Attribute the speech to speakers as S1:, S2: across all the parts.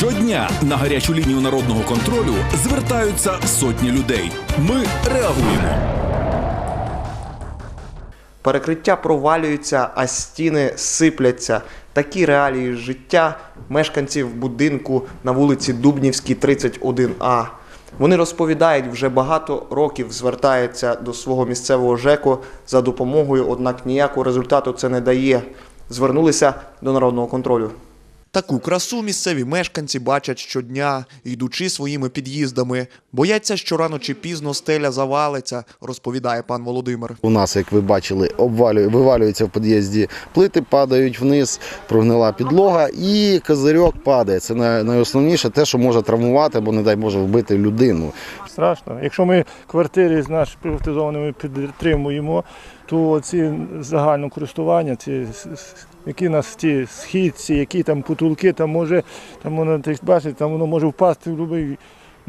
S1: Щодня на гарячу лінію народного контролю звертаються сотні людей. Ми реагуємо.
S2: Перекриття провалюються, а стіни сипляться. Такі реалії життя мешканців будинку на вулиці Дубнівській, 31А. Вони розповідають, вже багато років звертаються до свого місцевого ЖЕКу за допомогою, однак ніякого результату це не дає. Звернулися до народного контролю.
S3: Таку красу місцеві мешканці бачать щодня, йдучи своїми під'їздами. Бояться, що рано чи пізно стеля завалиться, розповідає пан Володимир.
S4: У нас, як ви бачили, обвалює, вивалюється в під'їзді плити, падають вниз, прогнила підлога і козирьок падає. Це найосновніше те, що може травмувати або, не дай Боже, вбити людину.
S5: страшно. Якщо ми квартири з нашими приватизованими підтримуємо, то ці загальне користування, ці які нас ті східці, які там потулки, там може, там воно ти бачиш, там воно може впасти в будь-який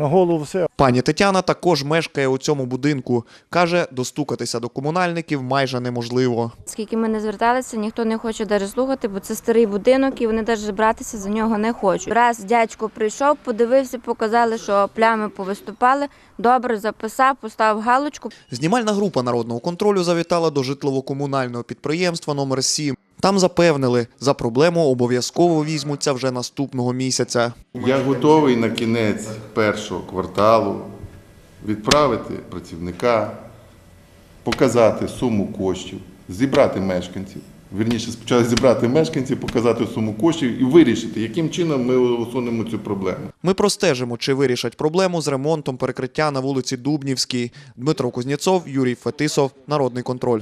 S5: на голову все.
S3: Пані Тетяна також мешкає у цьому будинку. Каже, достукатися до комунальників майже неможливо.
S6: Скільки ми не зверталися, ніхто не хоче навіть слухати, бо це старий будинок і вони навіть братися за нього не хочуть. Раз дядько прийшов, подивився, показали, що плями повиступали. Добре записав, поставив галочку.
S3: Знімальна група народного контролю завітала до житлово-комунального підприємства номер 7 Там запевнили, за проблему обов'язково візьмуться вже наступного місяця.
S7: Я готовий на кінець першого кварталу відправити працівника, показати суму коштів, зібрати мешканців. Вірніше, спочатку зібрати мешканців, показати суму коштів і вирішити, яким чином ми усунемо цю проблему.
S3: Ми простежимо, чи вирішать проблему з ремонтом перекриття на вулиці Дубнівській. Дмитро Кузнєцов, Юрій Фетисов, Народний контроль.